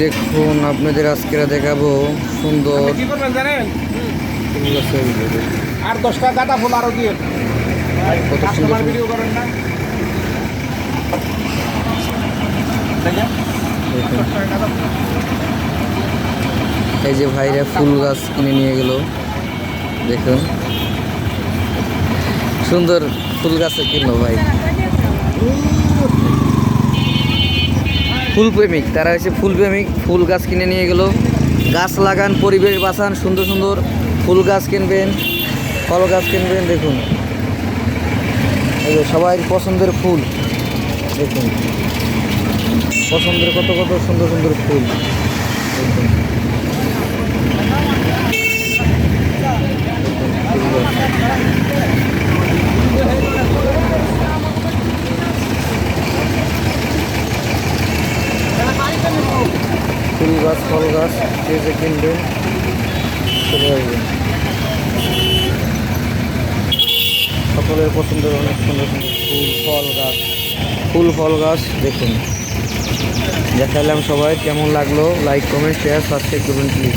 দেখুন আপনাদের আজকে দেখাবো সুন্দর কি করবেন জানেন। আর দশটা গাঁদা ফুল আরও দিয়ে। কত সুন্দর ভিডিও করেন না। এই যে ভাইরা ফুল গাছ কিনে নিয়ে গেল। দেখুন। সুন্দর ফুল গাছে কিনলো ভাই। ফুল প্রেমিক তারা হচ্ছে ফুল প্রেমিক ফুল গাছ কিনে নিয়ে গেল। গাছ লাগান, পরিবেশ বাঁচান, সুন্দর সুন্দর ফুল গাছ কিনবেন, ফল গাছ কিনবেন, দেখুন। সবাই পছন্দের ফুল, দেখুন। পছন্দের কত কত সুন্দর সুন্দর ফুল, দেখুন। ফুল গাছ, ফল গাছ যে যে কিনবেন, চলে আসবেন। সকলের পছন্দের অনেক সুন্দর সুন্দর ফুল, ফল গাছ। ফুল, ফল গাছ, দেখুন। দেখাইলাম সবাই, কেমন লাগল? লাইক কমেন্ট শেয়ার সাবস্ক্রাইব করবেন প্লিজ